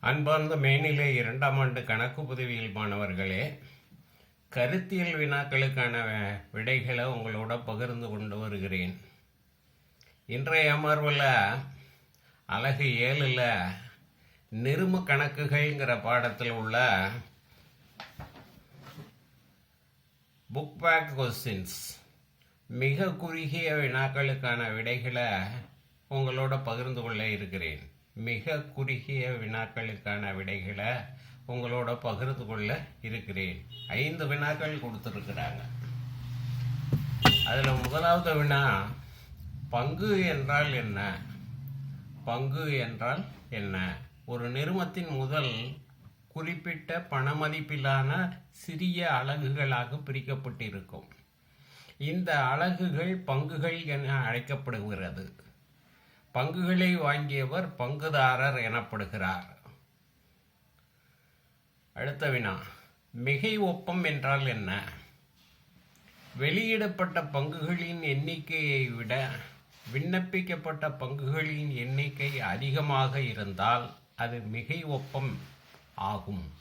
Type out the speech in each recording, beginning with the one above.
அன்பார்ந்த மேனிலே இரண்டாம் ஆண்டு கணக்கு உதவியில் மாணவர்களே கருத்தியல் வினாக்களுக்கான விடைகளை உங்களோட பகிர்ந்து கொண்டு வருகிறேன். இன்றைய அமர்வில் அழகு ஏழில் நிரும கணக்குகள்ங்கிற பாடத்தில் உள்ள புக் பேக் கொஸ்டின்ஸ் மிக குறுகிய வினாக்களுக்கான விடைகளை உங்களோட பகிர்ந்து கொள்ள இருக்கிறேன். மிக குறுகிய வினாக்களுக்கான விடைகளை உங்களோட பகிர்ந்து கொள்ள இருக்கிறேன். ஐந்து வினாக்கள் கொடுத்துருக்குறாங்க. அதில் முதலாவது வினா பங்கு என்றால் என்ன? பங்கு என்றால் என்ன? ஒரு நிறுமத்தின் முதல் குறிப்பிட்ட பணமதிப்பிலான சிறிய அலகுகளாக பிரிக்கப்பட்டிருக்கும். இந்த அலகுகள் பங்குகள் என அழைக்கப்படுகிறது. பங்குகளை வாங்கியவர் பங்குதாரர் எனப்படுகிறார். அடுத்த வினா. மிகை ஒப்பம் என்றால் என்ன? வெளியிடப்பட்ட பங்குகளின் எண்ணிக்கையை விட விண்ணப்பிக்கப்பட்ட பங்குகளின் எண்ணிக்கை அதிகமாக இருந்தால் அது மிகை ஒப்பம் ஆகும்.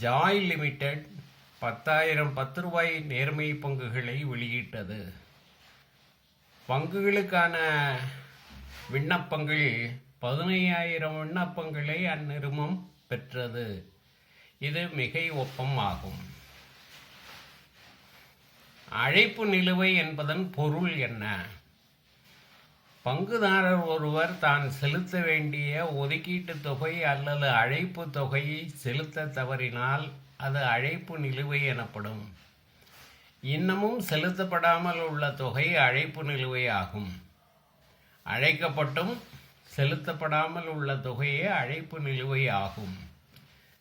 ஜாய் லிமிடெட் பத்தாயிரம் பத்து ரூபாய் நேர்மை பங்குகளை வெளியிட்டது. பங்குகளுக்கான விண்ணப்பங்கள் பதினையாயிரம் விண்ணப்பங்களை அந்நிறுமம் பெற்றது. இது மிகை ஒப்பம் ஆகும் அழைப்பு நிலுவை என்பதன் பொருள் என்ன? பங்குதாரர் ஒருவர் தான் செலுத்த வேண்டிய ஒதுக்கீட்டு தொகை அல்லது அழைப்பு தொகையை செலுத்த தவறினால் அது அழைப்பு நிலுவை எனப்படும். இன்னமும் செலுத்தப்படாமல் உள்ள தொகை அழைப்பு நிலுவை ஆகும். அழைக்கப்பட்டும் செலுத்தப்படாமல் உள்ள தொகையே அழைப்பு நிலுவை ஆகும்.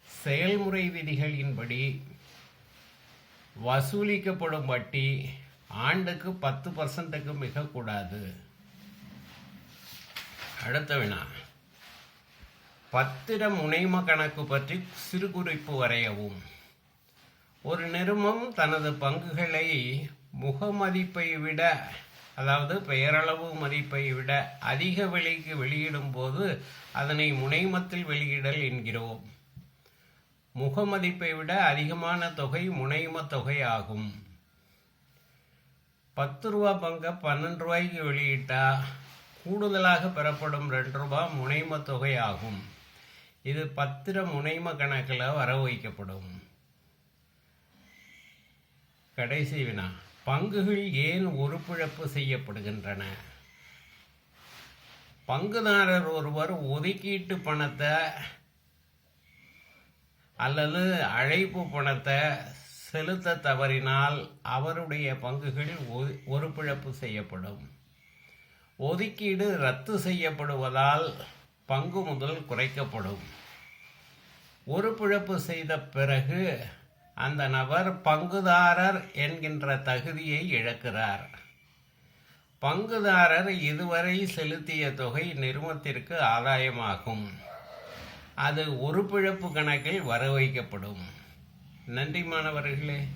செயல்முறை விதிகளின்படி வசூலிக்கப்படும் வட்டி ஆண்டுக்கு பத்து பர்சன்ட்டுக்கு மிகக்கூடாது அடுத்த வினா. பத்திர முனைம கணக்கு பற்றி சிறு குறிப்பு வரையவும். ஒரு நிறுமம் தனது பங்குகளை முகமதிப்பை விட அதாவது பெயரளவு மதிப்பை விட அதிக விலைக்கு வெளியிடும்போது அதனை முனைமத்தில் வெளியிடல் என்கிறோம். முகமதிப்பை விட அதிகமான தொகை முனைம தொகை ஆகும். பத்து ரூபா பங்கை பன்னெண்டு ரூபாய்க்கு வெளியிட்டா கூடுதலாக பெறப்படும் ரெண்டு ரூபாய் முனைம தொகை ஆகும். இது பத்திர முனைம கணக்கில் வர வைக்கப்படும் கடைசி வினா. பங்குகள் ஏன் ஒருபிழப்பு செய்யப்படுகின்றன? பங்குதாரர் ஒருவர் ஒதுக்கீட்டு பணத்தை அல்லது அழைப்பு பணத்தை செலுத்த தவறினால் அவருடைய பங்குகள் ஒ- ஒருபிழப்பு செய்யப்படும். ஒதுக்கீடு ரத்து செய்யப்படுவதால் பங்கு முதல் குறைக்கப்படும். ஒரு பிழப்பு செய்த பிறகு அந்த நபர் பங்குதாரர் என்கின்ற தகுதியை இழக்கிறார். பங்குதாரர் இதுவரை செலுத்திய தொகை நிறுவனத்திற்கு ஆதாயமாகும். அது ஒரு பிழப்பு கணக்கில் வர வைக்கப்படும் நன்றி மாணவர்களே.